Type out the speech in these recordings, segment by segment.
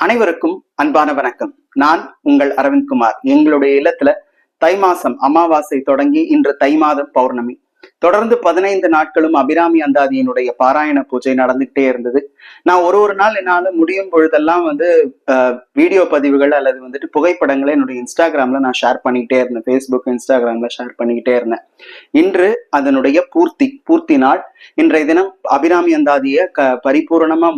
அனைவருக்கும் அன்பான வணக்கம். நான் உங்கள் அரவிந்த்குமார் எங்களுடைய இல்லத்துல தை மாசம் அமாவாசை தொடங்கி இன்று தை மாதம் பௌர்ணமி. தொடர்ந்து பதினைந்து நாட்களும் அபிராமி அந்தாதியினுடைய பாராயண பூஜை நடந்துகிட்டே இருந்தது. நான் ஒரு ஒரு நாள் என்னால முடியும் பொழுதெல்லாம் வந்து வீடியோ பதிவுகள் அல்லது வந்துட்டு புகைப்படங்களை என்னுடைய இன்ஸ்டாகிராம்ல நான் ஷேர் பண்ணிக்கிட்டே இருந்தேன். ஃபேஸ்புக் இன்ஸ்டாகிராம்ல ஷேர் பண்ணிக்கிட்டே இருந்தேன். இன்று அதனுடைய பூர்த்தி பூர்த்தி நாள். இன்றைய தினம் அபிராமி அந்தாதியை க பரிபூரணமா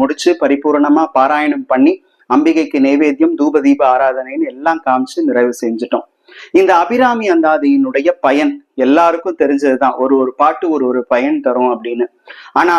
முடிச்சு பரிபூரணமா பாராயணம் பண்ணி அம்பிகைக்கு நைவேத்தியம் தூப தீப ஆராதனைன்னு எல்லாம் காமிச்சு நிறைவு செஞ்சுட்டோம். இந்த அபிராமி அந்தாதியினுடைய பயன் எல்லாருக்கும் தெரிஞ்சதுதான். ஒரு ஒரு பாட்டு ஒரு ஒரு பயன் தரும் அப்படின்னு. ஆனா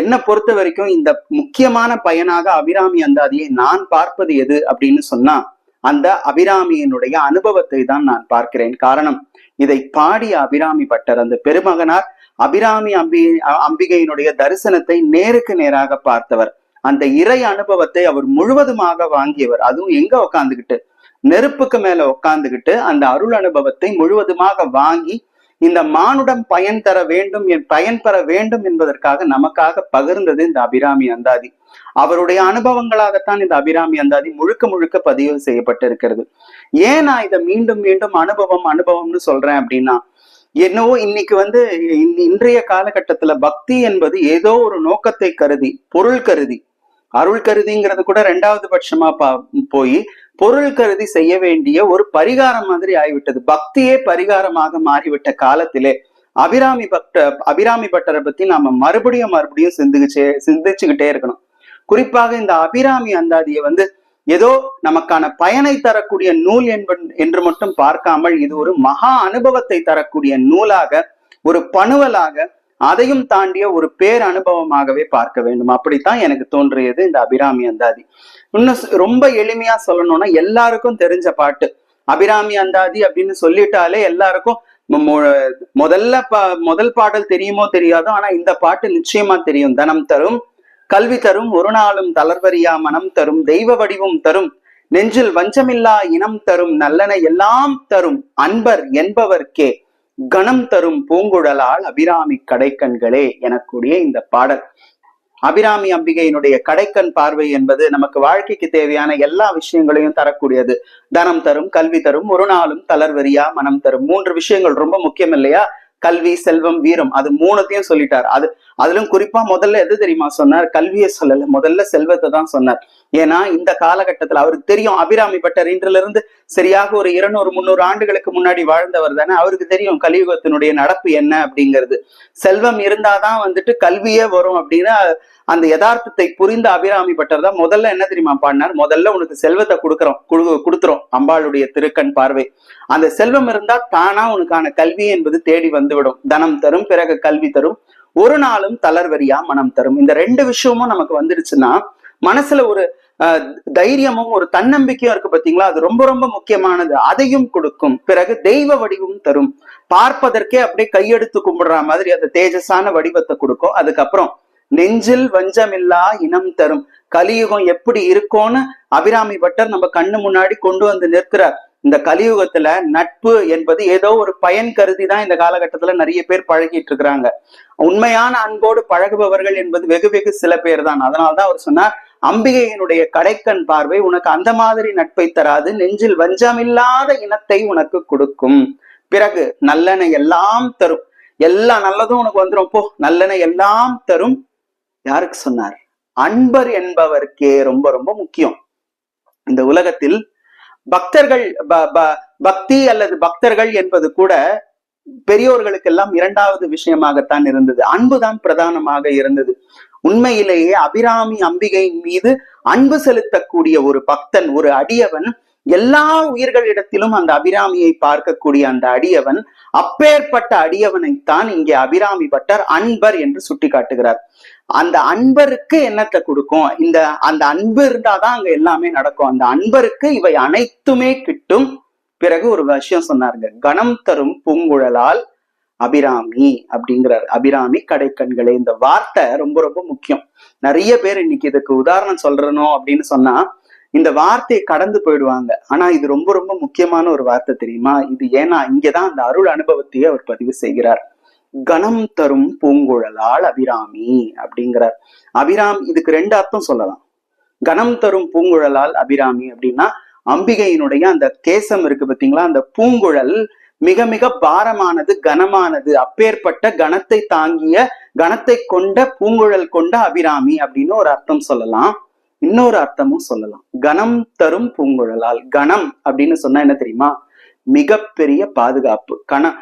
என்னை பொறுத்த வரைக்கும் இந்த முக்கியமான பயனாக அபிராமி அந்தாதியை நான் பார்ப்பது எது அப்படின்னு சொன்னா அந்த அபிராமியினுடைய அனுபவத்தை தான் நான் பார்க்கிறேன். காரணம் இதை பாடிய அபிராமி பட்டர் அந்த பெருமகனார் அபிராமி அம்பி அம்பிகையினுடைய தரிசனத்தை நேருக்கு நேராக பார்த்தவர். அந்த இறை அனுபவத்தை அவர் முழுவதுமாக வாங்கியவர். அதுவும் எங்க உக்காந்துகிட்டு? நெருப்புக்கு மேல உட்கார்ந்துகிட்டு அந்த அருள் அனுபவத்தை முழுவதுமாக வாங்கி இந்த மானுடம் பயன் தர வேண்டும் என் பயன் பெற வேண்டும் என்பதற்காக நமக்காக பகிர்ந்தது இந்த அபிராமி அந்தாதி. அவருடைய அனுபவங்களாகத்தான் இந்த அபிராமி அந்தாதி முழுக்க முழுக்க பதிவு செய்யப்பட்டிருக்கிறது. ஏன் நான் இதை மீண்டும் மீண்டும் அனுபவம் அனுபவம்னு சொல்றேன் அப்படின்னா என்னவோ இன்னைக்கு வந்து இன்றைய காலகட்டத்துல பக்தி என்பது ஏதோ ஒரு நோக்கத்தை கருதி பொருள் கருதி அருள் கருதிங்கிறது கூட ரெண்டாவது பட்சமா பா போய் பொருள் கருதி செய்ய வேண்டிய ஒரு பரிகாரம் மாதிரி ஆகிவிட்டது பக்தியே பரிகாரமாக மாறிவிட்ட காலத்திலே அபிராமி பக்த அபிராமி பட்டரை பத்தி நாம மறுபடியும் மறுபடியும் சிந்திச்சு சிந்திச்சுக்கிட்டே இருக்கணும். குறிப்பாக இந்த அபிராமி அந்தாதியை வந்து ஏதோ நமக்கான பயனை தரக்கூடிய நூல் என்ப என்று மட்டும் பார்க்காமல் இது ஒரு மகா அனுபவத்தை தரக்கூடிய நூலாக ஒரு பணுவலாக அதையும் தாண்டிய ஒரு பேர் அனுபவமாகவே பார்க்க வேண்டும். அப்படித்தான் எனக்கு தோன்றியது இந்த அபிராமி அந்தாதி. இன்னும் ரொம்ப எளிமையா சொல்லணும்னா எல்லாருக்கும் தெரிஞ்ச பாட்டு. அபிராமி அந்தாதி அப்படின்னு சொல்லிட்டாலே எல்லாருக்கும் முதல்ல பா முதல் பாடல் தெரியுமோ தெரியாதோ ஆனா இந்த பாட்டு நிச்சயமா தெரியும். தனம் தரும் கல்வி தரும் ஒரு நாளும் தளர்வரியா மனம் தரும் தெய்வ வடிவும் தரும் நெஞ்சில் வஞ்சமில்லா இனம் தரும் நல்லன எல்லாம் தரும் அன்பர் என்பவர்க்கே. கணம் தரும் பூங்குழலால் அபிராமி கடைக்கண்களே எனக்கூடிய இந்த பாடல். அபிராமி அம்பிகையினுடைய கடைக்கண் பார்வை என்பது நமக்கு வாழ்க்கைக்கு தேவையான எல்லா விஷயங்களையும் தரக்கூடியது. தனம் தரும் கல்வி தரும் ஒரு நாளும் தளர்வரியா மனம் தரும் மூன்று விஷயங்கள் ரொம்ப முக்கியம் இல்லையா? கல்வி செல்வம் வீரம் அது மூணுத்தையும் சொல்லிட்டார். அது அதிலும் குறிப்பா முதல்ல எது தெரியுமா சொன்னார்? கல்வியை சொல்லல. முதல்ல செல்வத்தை தான் சொன்னார். ஏன்னா இந்த காலகட்டத்துல அவருக்கு தெரியும். அபிராமி பட்டர் இன்றுல இருந்து சரியாக ஒரு இருநூறு முந்நூறு ஆண்டுகளுக்கு முன்னாடி வாழ்ந்தவர் தானே. அவருக்கு தெரியும் கலியுகத்தினுடைய நடப்பு என்ன அப்படிங்கிறது. செல்வம் இருந்தாதான் வந்துட்டு கல்வியே வரும் அப்படின்னு அந்த யதார்த்தத்தை புரிந்த அபிராமி பட்டர் தான் முதல்ல என்ன தெரியுமா பாடினார்? முதல்ல உனக்கு செல்வத்தை கொடுக்குறோம். குடு அம்பாளுடைய திருக்கண் பார்வை. அந்த செல்வம் இருந்தா தானா உனக்கான கல்வி என்பது தேடி வந்துவிடும். தனம் தரும் பிறகு கல்வி தரும். ஒரு நாளும் தளர்வரியா மனம் தரும். இந்த ரெண்டு விஷயமும் நமக்கு வந்துடுச்சுன்னா மனசுல ஒரு அஹ், தைரியமும் ஒரு தன்னம்பிக்கையும் இருக்கு பாத்தீங்களா? அது ரொம்ப ரொம்ப முக்கியமானது. அதையும் கொடுக்கும். பிறகு தெய்வ வடிவும் தரும். பார்ப்பதற்கே அப்படியே கையெடுத்து கும்பிடுற மாதிரி அந்த தேஜஸான வடிவத்தை கொடுக்கும். அதுக்கப்புறம் நெஞ்சில் வஞ்சமில்லா இனம் தரும். கலியுகம் எப்படி இருக்கும்னு அபிராமி பட்டர் நம்ம கண்ணு முன்னாடி கொண்டு வந்து நிற்கிறார். இந்த கலியுகத்துல நட்பு என்பது ஏதோ ஒரு பயன் கருதி தான் இந்த காலகட்டத்துல நிறைய பேர் பழகிட்டு இருக்கிறாங்க. உண்மையான அன்போடு பழகுபவர்கள் என்பது வெகு வெகு சில பேர் தான். அதனால்தான் அவர் சொன்னார் அம்பிகையினுடைய கடைக்கண் பார்வை உனக்கு அந்த மாதிரி நட்பை தராது. நெஞ்சில் வஞ்சமில்லாத இனத்தை உனக்கு கொடுக்கும். பிறகு நல்லெண்ண எல்லாம் தரும். எல்லா நல்லதும் உனக்கு வந்துரும். போ நல்லெண்ண எல்லாம் தரும். யாருக்கு சொன்னார்? அன்பர் என்பவருக்கே ரொம்ப ரொம்ப முக்கியம். இந்த உலகத்தில் பக்தர்கள் பக்தி அல்லது பக்தர்கள் என்பது கூட பெரியோர்களுக்கெல்லாம் இரண்டாவது விஷயமாகத்தான் இருந்தது. அன்புதான் பிரதானமாக இருந்தது. உண்மையிலேயே அபிராமி அம்பிகையின் மீது அன்பு செலுத்தக்கூடிய ஒரு பக்தன் ஒரு அடியவன் எல்லா உயிர்களிடத்திலும் அந்த அபிராமியை பார்க்கக்கூடிய அந்த அடியவன் அப்பேற்பட்ட அடியவனைத்தான் இங்கே அபிராமி பட்டர் அன்பர் என்று சுட்டி காட்டுகிறார் அந்த அன்பருக்கு என்னத்தை கொடுக்கும்? இந்த அந்த அன்பு இருந்தாதான் அங்க எல்லாமே நடக்கும். அந்த அன்பருக்கு இவை அனைத்துமே கிட்டும். பிறகு ஒரு விஷயம் சொன்னாருங்க கணம் தரும் பூங்குழலால் அபிராமி அப்படிங்கிறார். அபிராமி கடைக்கண்களே இந்த வார்த்தை ரொம்ப ரொம்ப முக்கியம். நிறைய பேர் இன்னைக்கு இதுக்கு உதாரணம் சொல்றணும் அப்படின்னு சொன்னா இந்த வார்த்தையை கடந்து போயிடுவாங்க. ஆனா இது ரொம்ப ரொம்ப முக்கியமான ஒரு வார்த்தை தெரியுமா? இது ஏன்னா இங்கதான் அந்த அருள் அனுபவத்தையே அவர் பதிவு செய்கிறார். கணம் தரும் பூங்குழலால் அபிராமி அப்படிங்கிறார். அபிராம் இதுக்கு ரெண்டு அர்த்தம் சொல்லலாம். கணம் தரும் பூங்குழலால் அபிராமி அப்படின்னா அம்பிகையினுடைய அந்த கேசம் இருக்கு பாத்தீங்களா? அந்த பூங்குழல் மிக மிக பாரமானது கனமானது அப்பேற்பட்ட கணத்தை தாங்கிய கணத்தை கொண்ட பூங்குழல் கொண்ட அபிராமி அப்படின்னு ஒரு அர்த்தம் சொல்லலாம். இன்னொரு அர்த்தமும் சொல்லலாம். கணம் தரும் பூங்குழலால் கணம் அப்படின்னு சொன்னா என்ன தெரியுமா? மிகப்பெரிய பாதுகாப்பு. கண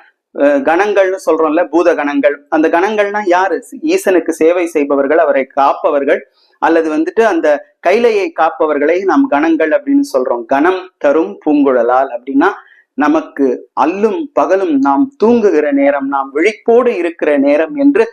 கணங்கள்னு சொல்றோம்ல பூத கணங்கள். அந்த கணங்கள்னா யாரு? ஈசனுக்கு சேவை செய்பவர்கள் அவரை காப்பவர்கள் அல்லது வந்துட்டு அந்த கைலையை காப்பவர்களை நாம் கணங்கள் அப்படின்னு சொல்றோம். கணம் தரும் பூங்குழலால் அப்படின்னா நமக்கு அல்லும் பகலும் நாம் தூங்குகிற நேரம் நாம் விழிப்போடு இருக்கிற நேரம் என்று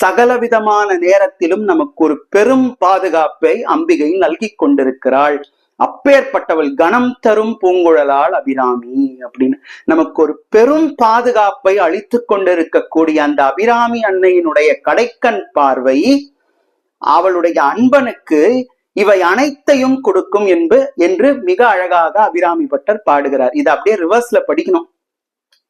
சகலவிதமான நேரத்திலும் நமக்கு ஒரு பெரும் பாதுகாப்பை அம்பிகை நல்கி கொண்டிருக்கிறாள். அப்பேற்பட்டவள் கணம் தரும் பூங்குழலால் அபிராமி அப்படின்னு நமக்கு ஒரு பெரும் பாதுகாப்பை அளித்து கொண்டிருக்கக்கூடிய அந்த அபிராமி அன்னையினுடைய கடைக்கண் பார்வை அவளுடைய அன்பனுக்கு இவை அனைத்தையும் கொடுக்கும் என்பு என்று மிக அழகாக அபிராமி பட்டர் பாடுகிறார். இதை அப்படியே ரிவர்ஸ்ல படிக்கணும்.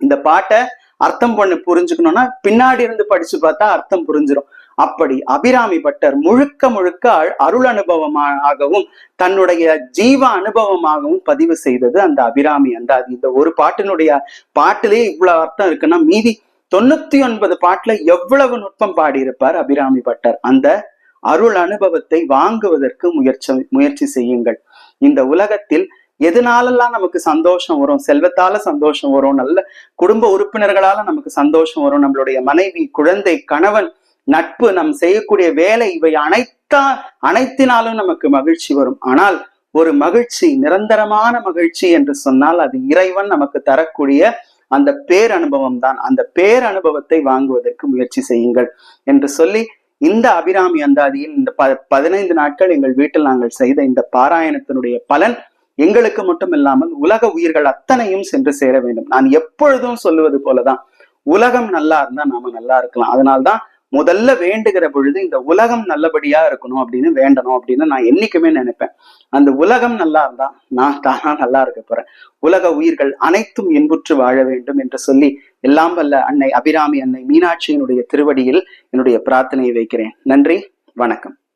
இந்த பாட்டை அர்த்தம் பண்ணி புரிஞ்சுக்கணும்னா பின்னாடி இருந்து படிச்சு பார்த்தா அர்த்தம் புரிஞ்சிடும் அப்படி அபிராமி பட்டர் முழுக்க முழுக்க அருள் அனுபவமாகவும் தன்னுடைய ஜீவ அனுபவமாகவும் பதிவு செய்தது அந்த அபிராமி அந்த அது இந்த ஒரு பாட்டினுடைய பாட்டிலே இவ்வளவு அர்த்தம் இருக்குன்னா மீதி தொண்ணூத்தி ஒன்பது பாட்டுல எவ்வளவு நுட்பம் பாடியிருப்பார் அபிராமி பட்டர்? அந்த அருள் அனுபவத்தை வாங்குவதற்கு முயற்சி முயற்சி செய்யுங்கள். இந்த உலகத்தில் எதனாலெல்லாம் நமக்கு சந்தோஷம் வரும்? செல்வத்தால சந்தோஷம் வரும். நல்ல குடும்ப உறுப்பினர்களால நமக்கு சந்தோஷம் வரும். நம்மளுடைய மனைவி குழந்தை கணவன் நட்பு நம் செய்யக்கூடிய வேலை இவை அனைத்தா அனைத்தினாலும் நமக்கு மகிழ்ச்சி வரும். ஆனால் ஒரு மகிழ்ச்சி நிரந்தரமான மகிழ்ச்சி என்று சொன்னால் அது இறைவன் நமக்கு தரக்கூடிய அந்த பேரனுபவம் தான். அந்த பேரனுபவத்தை வாங்குவதற்கு முயற்சி செய்யுங்கள் என்று சொல்லி இந்த அபிராமி அந்தாதியில் இந்த ப பதினைந்து நாட்கள் எங்கள் வீட்டில் நாங்கள் செய்த இந்த பாராயணத்தினுடைய பலன் எங்களுக்கு மட்டும் இல்லாமல் உலக உயிர்கள் அத்தனையும் சென்று சேர வேண்டும். நான் எப்பொழுதும் சொல்லுவது போலதான் உலகம் நல்லா இருந்தா நாம நல்லா இருக்கலாம். அதனால்தான் முதல்ல வேண்டுகிற பொழுது இந்த உலகம் நல்லபடியா இருக்கணும் அப்படின்னு வேண்டணும் அப்படின்னு நான் என்னைக்குமே நினைப்பேன். அந்த உலகம் நல்லா இருந்தா நான் தானா நல்லா இருக்க போறேன். உலக உயிர்கள் அனைத்தும் இன்புற்று வாழ வேண்டும் என்று சொல்லி எல்லாம் வல்ல அன்னை அபிராமி அன்னை மீனாட்சியினுடைய திருவடியில் என்னுடைய பிரார்த்தனையை வைக்கிறேன். நன்றி வணக்கம்.